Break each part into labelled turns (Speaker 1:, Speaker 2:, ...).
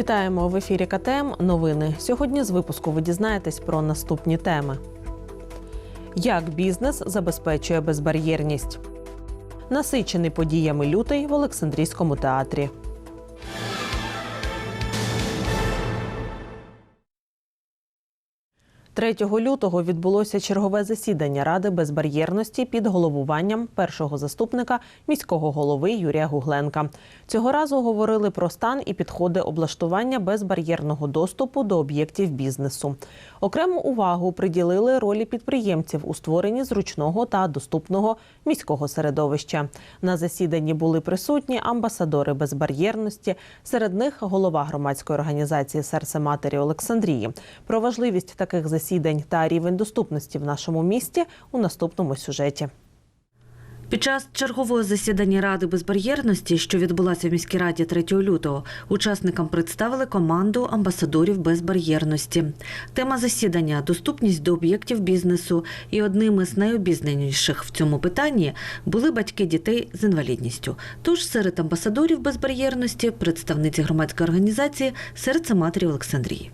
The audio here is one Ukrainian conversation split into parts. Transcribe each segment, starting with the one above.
Speaker 1: Вітаємо в ефірі КТМ. Новини. Сьогодні з випуску ви дізнаєтесь про наступні теми: як бізнес забезпечує безбар'єрність, насичений подіями лютий в Олександрійському театрі. Третього лютого відбулося чергове засідання Ради безбар'єрності під головуванням першого заступника міського голови Юрія Гугленка. Цього разу говорили про стан і підходи облаштування безбар'єрного доступу до об'єктів бізнесу. Окрему увагу приділили ролі підприємців у створенні зручного та доступного міського середовища. На засіданні були присутні амбасадори безбар'єрності. Серед них голова громадської організації Серце матері Олександрії. Про важливість таких засідань та рівень доступності в нашому місті у наступному сюжеті.
Speaker 2: Під час чергового засідання Ради безбар'єрності, що відбулася в міській раді 3 лютого, учасникам представили команду амбасадорів безбар'єрності. Тема засідання доступність до об'єктів бізнесу. І одним із найобізнаніших в цьому питанні були батьки дітей з інвалідністю. Тож серед амбасадорів безбар'єрності представниці громадської організації Серце матері Олександрії.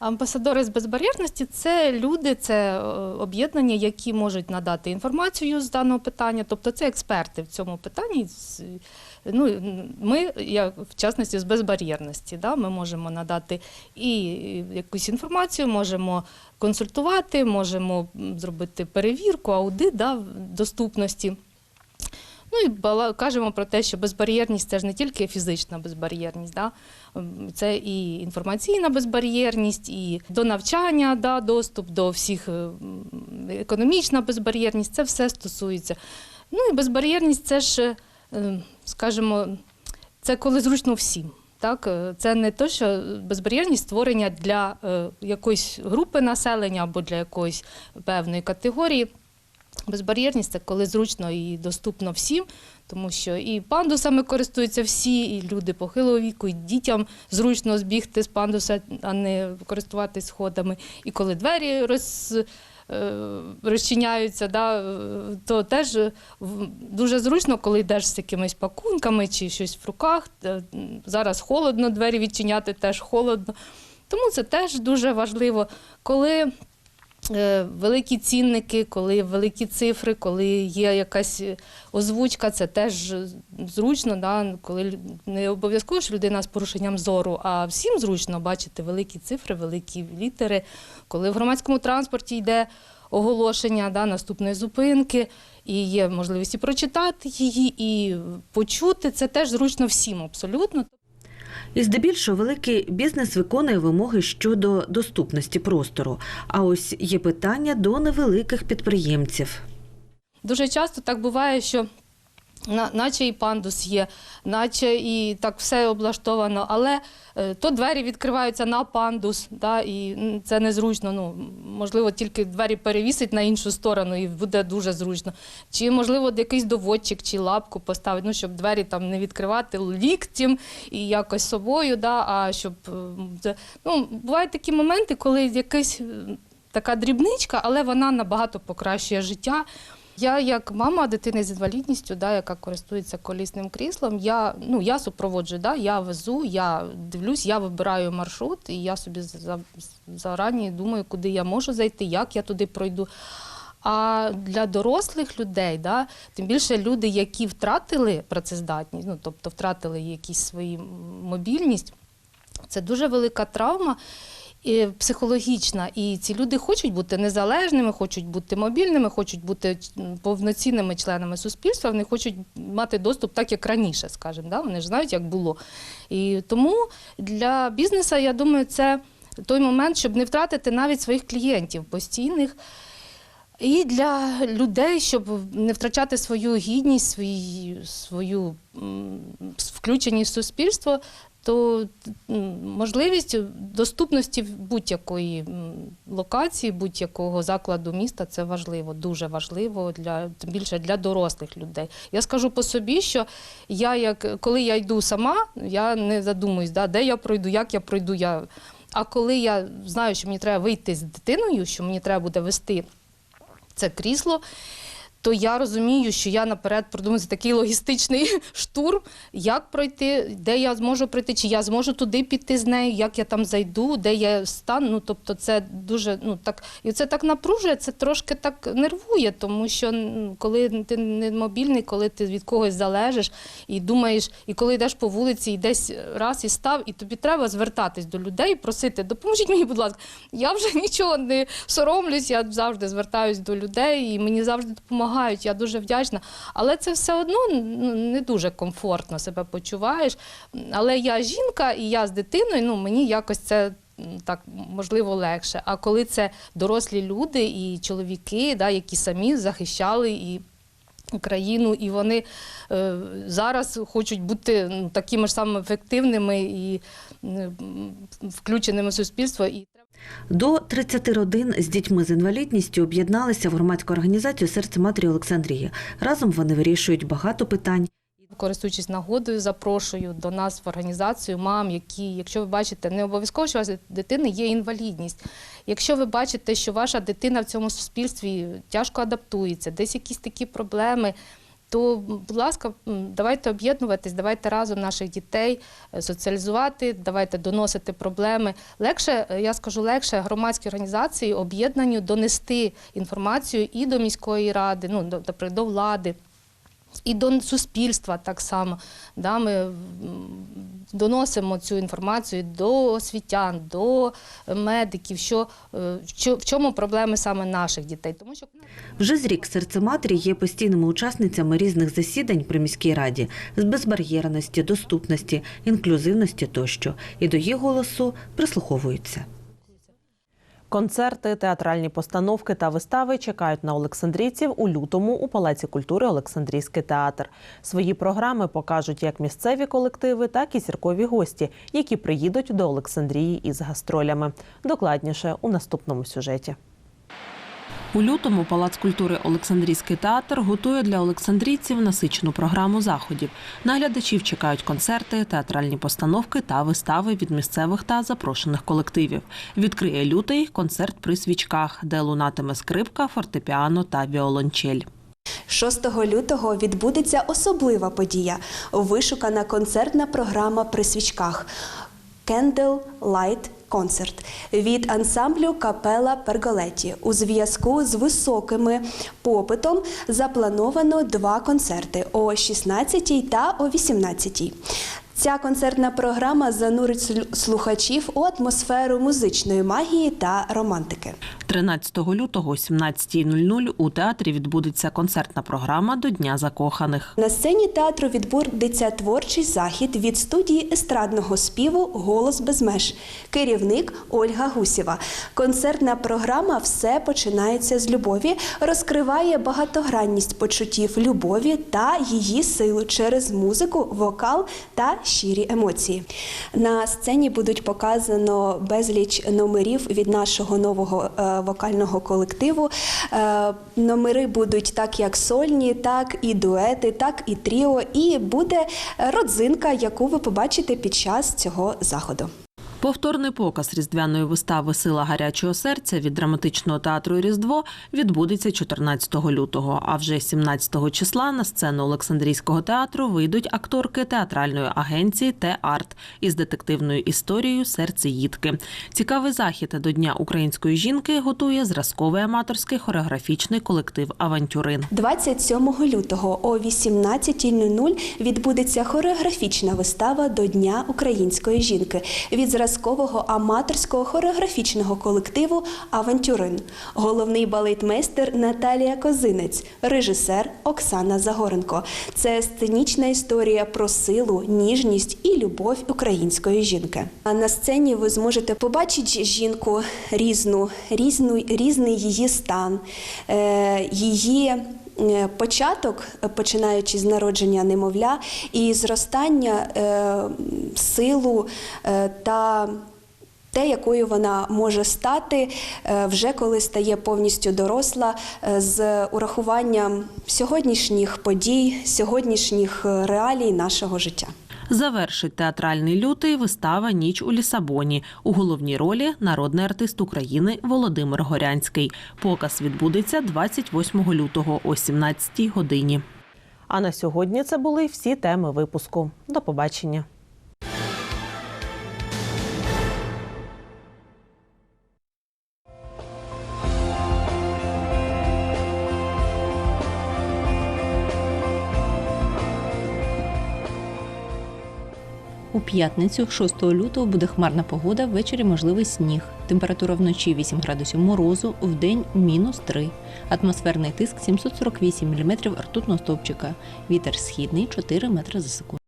Speaker 3: Амбасадори з безбар'єрності це люди, це е, об'єднання, які можуть надати інформацію з даного питання, тобто це експерти в цьому питанні. Ну, ми, я в частності з безбар'єрності, да, ми можемо надати і якусь інформацію, можемо консультувати, можемо зробити перевірку, аудит да, доступності. Ну і бала- кажемо про те, що безбар'єрність це ж не тільки фізична безбар'єрність, да? це і інформаційна безбар'єрність, і до навчання, да, доступ до всіх е, економічна безбар'єрність, це все стосується. Ну і безбар'єрність це ж, е, скажімо, це коли зручно всім. Так, Е, це не то, що безбар'єрність створення для якоїсь групи населення або для якоїсь певної категорії. Безбар'єрність це коли зручно і доступно всім, тому що і пандусами користуються всі, і люди похилого віку, і дітям зручно збігти з пандуса, а не користуватись сходами. І коли двері роз, е, розчиняються, да, е, то теж дуже зручно, коли йдеш з якимись пакунками чи щось в руках. Е, Зараз холодно, двері відчиняти теж холодно. Тому це теж дуже важливо. Коли е, великі цінники, коли великі цифри, коли є якась озвучка, це теж зручно, да? коли не обов'язково що людина з порушенням зору, а всім зручно бачити великі цифри, великі літери. Коли в громадському транспорті йде оголошення да, наступної зупинки, і є можливість і прочитати її, і почути, це теж зручно всім абсолютно.
Speaker 2: І здебільшого великий бізнес виконує вимоги щодо доступності простору. А ось є питання до невеликих підприємців.
Speaker 3: Дуже часто так буває, що на- наче і пандус є, наче і так все облаштовано, але е, то двері відкриваються на пандус, да, і це незручно. Ну, можливо, тільки двері перевісить на іншу сторону і буде дуже зручно. Чи, можливо, якийсь доводчик чи лапку поставити, ну, щоб двері там не відкривати ліктем і якось собою, да, а щоб. е, Ну, бувають такі моменти, коли якась така дрібничка, але вона набагато покращує життя. Я як мама дитини з інвалідністю, да, яка користується колісним кріслом, я, ну, я супроводжую, да, я везу, я дивлюсь, я вибираю маршрут, і я собі за- зарані думаю, куди я можу зайти, як я туди пройду. А для дорослих людей, да, тим більше люди, які втратили працездатність, ну, тобто втратили якісь свою мобільність, це дуже велика травма психологічна. І ці люди хочуть бути незалежними, хочуть бути мобільними, хочуть бути повноцінними членами суспільства. Вони хочуть мати доступ так, як раніше, скажімо. Да? Вони ж знають, як було. І тому для бізнесу, я думаю, це той момент, щоб не втратити навіть своїх клієнтів постійних. І для людей, щоб не втрачати свою гідність, свою, свою включеність в суспільство, то можливість доступності будь-якої локації, будь-якого закладу міста це важливо, дуже важливо для тим більше для дорослих людей. Я скажу по собі, що я як коли я йду сама, я не задумуюсь, да, де я пройду, як я пройду. Я... А коли я знаю, що мені треба вийти з дитиною, що мені треба буде вести це крісло, то я розумію, що я наперед продумаю такий логістичний штурм, як пройти, де я зможу пройти, чи я зможу туди піти з нею, як я там зайду, де я стану. Ну тобто, це дуже ну так і це так напружує, це трошки так нервує, тому що коли ти не мобільний, коли ти від когось залежиш і думаєш, і коли йдеш по вулиці, і десь раз і став, і тобі треба звертатись до людей, просити, допоможіть мені, будь ласка. Я вже нічого не соромлюсь, я завжди звертаюсь до людей, і мені завжди допомагають. Я дуже вдячна. Але це все одно ну, не дуже комфортно себе почуваєш. Але я жінка і я з дитиною, ну мені якось це. Так можливо легше. А коли це дорослі люди і чоловіки, да, які самі захищали і Україну, і вони е, зараз хочуть бути такими ж самими ефективними і м, включеними в суспільство.
Speaker 2: До 30 родин з дітьми з інвалідністю об'єдналися в громадську організацію Серце матері Олександрії. Разом вони вирішують багато питань.
Speaker 3: користуючись нагодою, запрошую до нас в організацію мам, які, якщо ви бачите, не обов'язково, що у вас дитини є інвалідність. Якщо ви бачите, що ваша дитина в цьому суспільстві тяжко адаптується, десь якісь такі проблеми. То, будь ласка, давайте об'єднуватись, давайте разом наших дітей е, соціалізувати, давайте доносити проблеми. Легше, е, я скажу, легше громадські організації об'єднанню донести інформацію і до міської ради, ну до, до, влади. І до суспільства так само. Да, ми доносимо цю інформацію до освітян, до медиків, що, е, що, в чому проблеми саме наших дітей. Тому що
Speaker 2: Вже з рік серцематері є постійними учасницями різних засідань при міській раді з безбар'єрності, доступності, інклюзивності тощо. І до їх голосу прислуховуються.
Speaker 1: Концерти, театральні постановки та вистави чекають на олександрійців у лютому у Палаці культури Олександрійський театр. Свої програми покажуть як місцеві колективи, так і зіркові гості, які приїдуть до Олександрії із гастролями. Докладніше у наступному сюжеті. У лютому Палац культури Олександрійський театр готує для олександрійців насичену програму заходів. Наглядачів чекають концерти, театральні постановки та вистави від місцевих та запрошених колективів. Відкриє лютий концерт при свічках, де лунатиме скрипка, фортепіано та віолончель.
Speaker 4: 6 лютого відбудеться особлива подія вишукана концертна програма при свічках Candle Light Concert від ансамблю Капела Перголеті. У зв'язку з високими попитом заплановано два концерти о 16 та о 18. Ця концертна програма занурить слухачів у атмосферу музичної магії та романтики.
Speaker 1: 13 лютого о 17.00 у театрі відбудеться концертна програма до Дня закоханих.
Speaker 4: На сцені театру відбудеться творчий захід від студії естрадного співу Голос без меж. Керівник Ольга Гусєва. Концертна програма Все починається з любові розкриває багатогранність почуттів любові та її силу через музику, вокал та щирі емоції. На сцені будуть показано безліч номерів від нашого нового е, вокального колективу. Е, номери будуть так як сольні, так і дуети, так і тріо. І буде родзинка, яку ви побачите під час цього заходу.
Speaker 1: Повторний показ різдвяної вистави Сила гарячого серця від драматичного театру Різдво відбудеться 14 лютого. А вже 17 числа на сцену Олександрійського театру вийдуть акторки театральної агенції Те-Арт із детективною історією Серце їдки. Цікавий захід до Дня української жінки готує зразковий аматорський хореографічний колектив Авантюрин.
Speaker 4: 27 лютого о 18.00 відбудеться хореографічна вистава до Дня української жінки від зразкового аматорського хореографічного колективу Авантюрин. Головний балетмейстер Наталія Козинець, режисер Оксана Загоренко. Це сценічна історія про силу, ніжність і любов української жінки. А на сцені ви зможете побачити жінку різну, різну різний її стан, е, її. Е, Початок, е, починаючи з народження немовля, і зростання е, силу та те, якою вона може стати вже коли стає повністю доросла, з урахуванням сьогоднішніх подій, сьогоднішніх реалій нашого життя.
Speaker 1: Завершить театральний лютий вистава Ніч у Лісабоні. У головній ролі народний артист України Володимир Горянський. Показ відбудеться 28 лютого о 17 годині. А на сьогодні це були всі теми випуску. До побачення.
Speaker 5: У п'ятницю, 6 лютого, буде хмарна погода, ввечері можливий сніг. Температура вночі 8 градусів морозу, вдень мінус 3. Атмосферний тиск 748 мм ртутного стовпчика. Вітер східний 4 метри за секунду.